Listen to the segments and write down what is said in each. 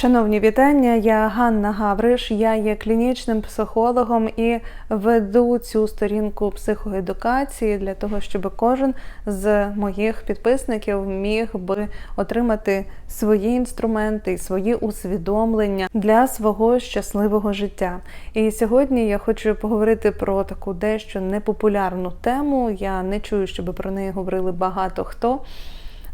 Шановні вітання, я Ганна Гавриш. Я є клінічним психологом і веду цю сторінку психоедукації для того, щоб кожен з моїх підписників міг би отримати свої інструменти і свої усвідомлення для свого щасливого життя. І сьогодні я хочу поговорити про таку дещо непопулярну тему. Я не чую, щоб про неї говорили багато хто.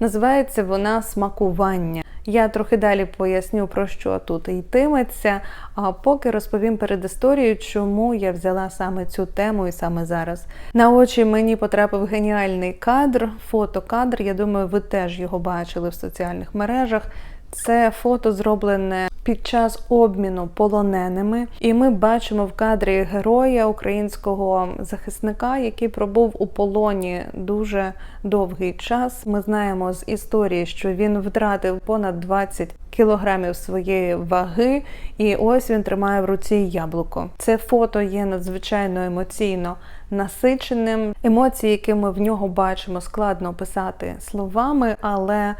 Називається вона смакування. Я трохи далі поясню, про що тут йтиметься, а поки розповім перед історією, чому я взяла саме цю тему і саме зараз. На очі мені потрапив геніальний кадр, фотокадр. Я думаю, ви теж його бачили в соціальних мережах. Це фото зроблене під час обміну полоненими, і ми бачимо в кадрі героя українського захисника, який пробув у полоні дуже довгий час. Ми знаємо з історії, що він втратив понад 20 кілограмів своєї ваги, і ось він тримає в руці яблуко. Це фото є надзвичайно емоційно насиченим. Емоції, які ми в нього бачимо, складно описати словами, але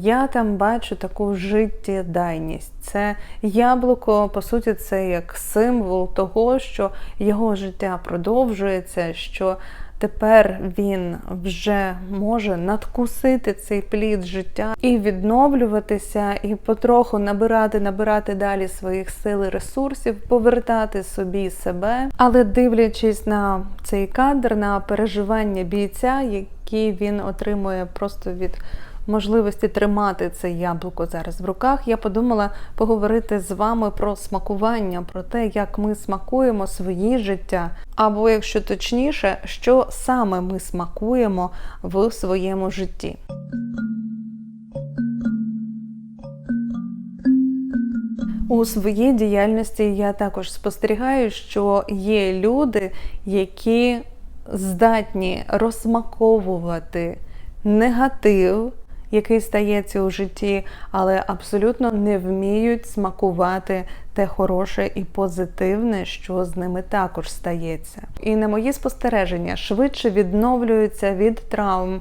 я там бачу таку життєдайність. Це яблуко, по суті, це як символ того, що його життя продовжується. що Тепер він вже може надкусити цей плід життя і відновлюватися, і потроху набирати, набирати далі своїх сил і ресурсів, повертати собі себе. Але дивлячись на цей кадр, на переживання бійця, які він отримує просто від можливості тримати це яблуко зараз в руках, я подумала поговорити з вами про смакування, про те, як ми смакуємо свої життя, або, якщо точніше, що саме ми смакуємо в своєму житті. У своїй діяльності я також спостерігаю, що є люди, які здатні розсмаковувати негатив, який стається у житті, але абсолютно не вміють смакувати те хороше і позитивне, що з ними також стається. І на мої спостереження швидше відновлюються від травм,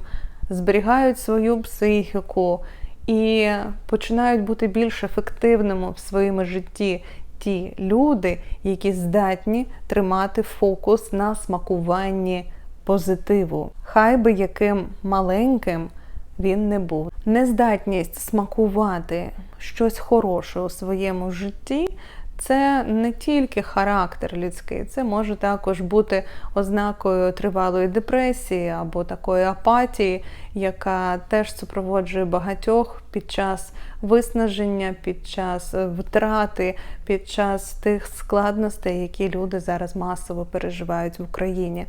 зберігають свою психіку і починають бути більш ефективними в своєму житті. Ті люди, які здатні тримати фокус на смакуванні позитиву, хай би яким маленьким він не був. Нездатність смакувати щось хороше у своєму житті. Це не тільки характер людський, це може також бути ознакою тривалої депресії або такої апатії, яка теж супроводжує багатьох під час виснаження, під час втрати, під час тих складностей, які люди зараз масово переживають в Україні.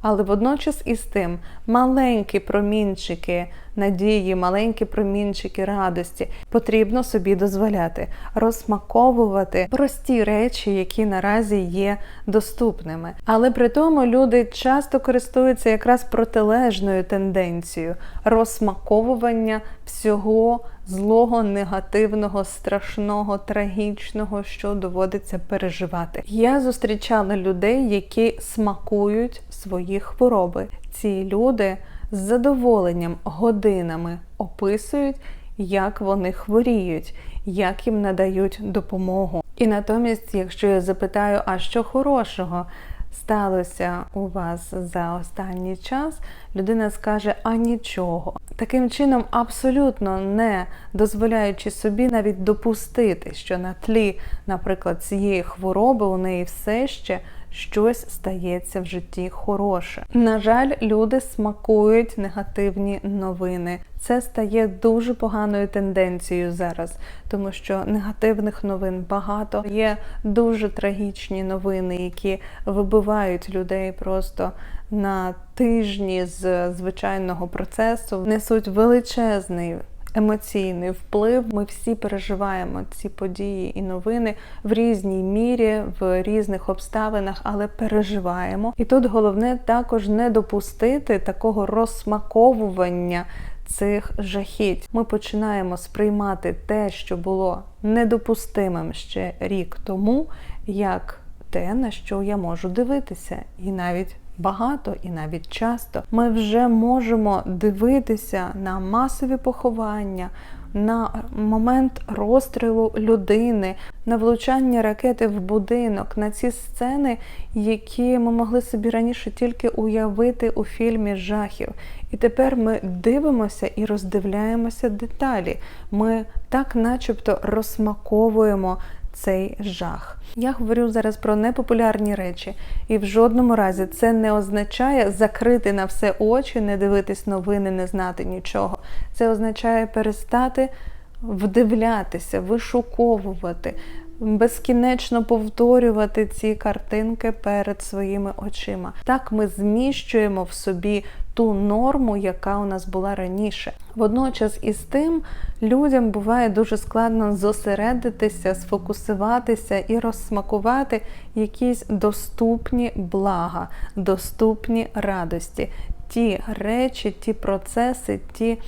Але водночас із тим маленькі промінчики надії, маленькі промінчики радості потрібно собі дозволяти розсмаковувати прості речі, які наразі є доступними. Але при тому люди часто користуються якраз протилежною тенденцією розсмаковування всього злого, негативного, страшного, трагічного, що доводиться переживати. Я зустрічала людей, які смакують свої хвороби. Ці люди з задоволенням годинами описують, як вони хворіють, як їм надають допомогу. І натомість, якщо я запитаю, а що хорошого сталося у вас за останній час, людина скаже, а нічого. Таким чином, абсолютно не дозволяючи собі навіть допустити, що на тлі, наприклад, цієї хвороби у неї все ще щось стається в житті хороше. На жаль, люди смакують негативні новини. Це стає дуже поганою тенденцією зараз, тому що негативних новин багато. Є дуже трагічні новини, які вибивають людей просто на тижні з звичайного процесу, несуть величезний емоційний вплив. Ми всі переживаємо ці події і новини в різній мірі, в різних обставинах, але переживаємо. І тут головне також не допустити такого розсмаковування. Цих жахіть ми починаємо сприймати те, що було недопустимим ще рік тому, як те, на що я можу дивитися, і навіть багато і навіть часто ми вже можемо дивитися на масові поховання, на момент розстрілу людини, на влучання ракети в будинок, на ці сцени, які ми могли собі раніше тільки уявити у фільмі жахів. І тепер ми дивимося і роздивляємося деталі. Ми так, начебто, розсмаковуємо цей жах. Я говорю зараз про непопулярні речі, і в жодному разі це не означає закрити на все очі, не дивитись новини, не знати нічого. Це означає перестати вдивлятися, вишуковувати, безкінечно повторювати ці картинки перед своїми очима. Так ми зміщуємо в собі ту норму, яка у нас була раніше. Водночас із тим людям буває дуже складно зосередитися, сфокусуватися і розсмакувати якісь доступні блага, доступні радості, ті речі, ті процеси, ті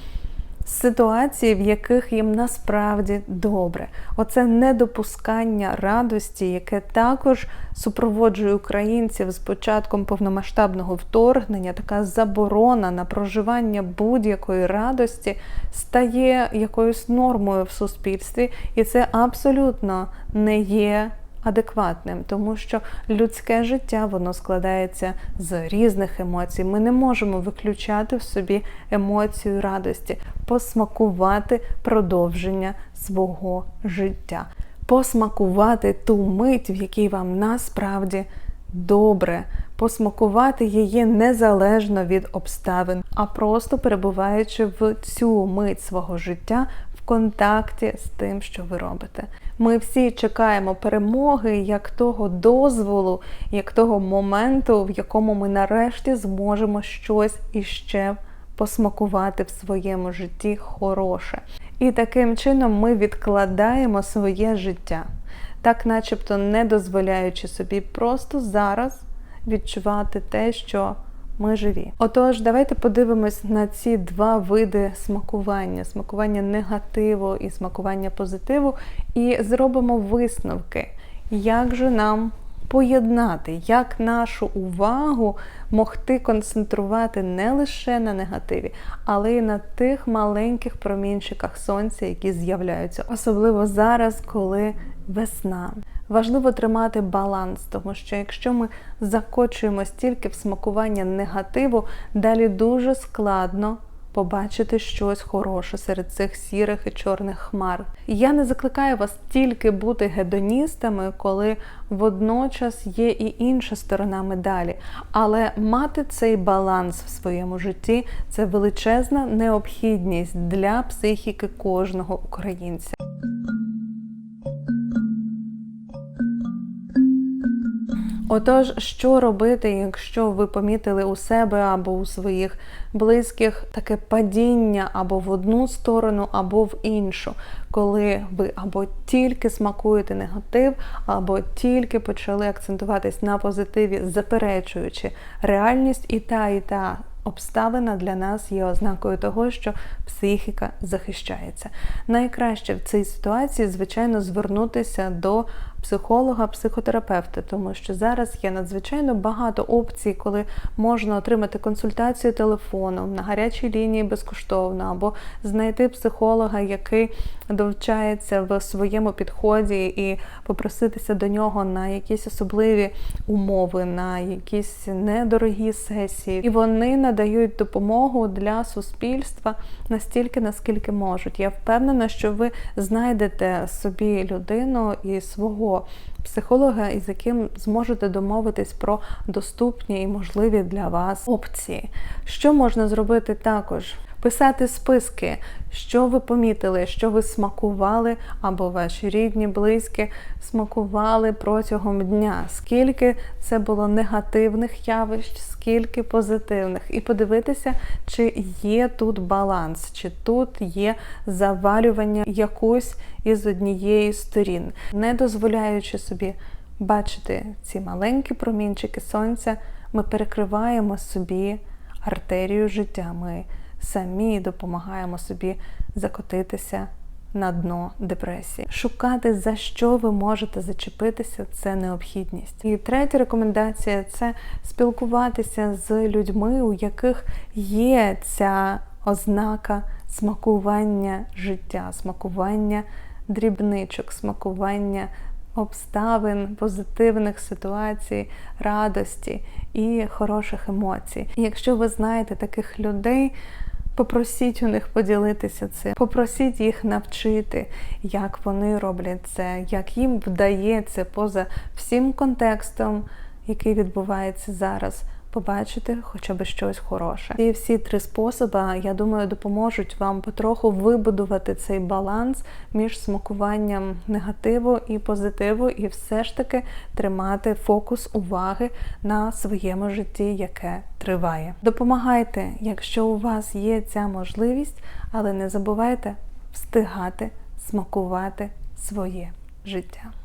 ситуації, в яких їм насправді добре. Оце недопускання радості, яке також супроводжує українців з початком повномасштабного вторгнення, така заборона на проживання будь-якої радості стає якоюсь нормою в суспільстві, і це абсолютно не є адекватним, тому що людське життя воно складається з різних емоцій. Ми не можемо виключати в собі емоцію радості, посмакувати продовження свого життя, посмакувати ту мить, в якій вам насправді добре. Посмакувати її незалежно від обставин, а просто перебуваючи в цю мить свого життя в контакті з тим, що ви робите. Ми всі чекаємо перемоги, як того дозволу, як того моменту, в якому ми нарешті зможемо щось іще посмакувати в своєму житті хороше. І таким чином ми відкладаємо своє життя, так начебто не дозволяючи собі просто зараз відчувати те, що ми живі. Отож, давайте подивимось на ці два види смакування: смакування негативу і смакування позитиву, і зробимо висновки, як же нам поєднати, як нашу увагу могти концентрувати не лише на негативі, але й на тих маленьких промінчиках сонця, які з'являються, особливо зараз, коли весна. Важливо тримати баланс, тому що якщо ми закочуємо стільки в смакування негативу, далі дуже складно побачити щось хороше серед цих сірих і чорних хмар. Я не закликаю вас тільки бути гедоністами, коли водночас є і інша сторона медалі. Але мати цей баланс в своєму житті це величезна необхідність для психіки кожного українця. Отож, що робити, якщо ви помітили у себе або у своїх близьких таке падіння або в одну сторону, або в іншу, коли ви або тільки смакуєте негатив, або тільки почали акцентуватись на позитиві, заперечуючи реальність і та, і та обставина для нас є ознакою того, що психіка захищається. Найкраще в цій ситуації, звичайно, звернутися до психолога, психотерапевта, тому що зараз є надзвичайно багато опцій, коли можна отримати консультацію телефоном на гарячій лінії безкоштовно, або знайти психолога, який довчається в своєму підході, і попроситися до нього на якісь особливі умови, на якісь недорогі сесії. І вони надають допомогу для суспільства настільки, наскільки можуть. Я впевнена, що ви знайдете собі людину і свого психолога, із яким зможете домовитись про доступні і можливі для вас опції. Що можна зробити також? Писати списки, що ви помітили, що ви смакували, або ваші рідні, близькі смакували протягом дня, скільки це було негативних явищ, скільки позитивних, і подивитися, чи є тут баланс, чи тут є завалювання якусь із однієї сторін, не дозволяючи собі бачити ці маленькі промінчики сонця, ми перекриваємо собі артерію життя. Ми самі допомагаємо собі закотитися на дно депресії. Шукати, за що ви можете зачепитися, це необхідність. І третя рекомендація це спілкуватися з людьми, у яких є ця ознака смакування життя, смакування дрібничок, смакування обставин, позитивних ситуацій, радості і хороших емоцій. І якщо ви знаєте таких людей, Попросіть у них поділитися цим, попросіть їх навчити, як вони роблять це, як їм вдається поза всім контекстом, який відбувається зараз, побачити хоча б щось хороше. І всі три способи, я думаю, допоможуть вам потроху вибудувати цей баланс між смакуванням негативу і позитиву, і все ж таки тримати фокус уваги на своєму житті, яке триває. Допомагайте, якщо у вас є ця можливість, але не забувайте встигати смакувати своє життя.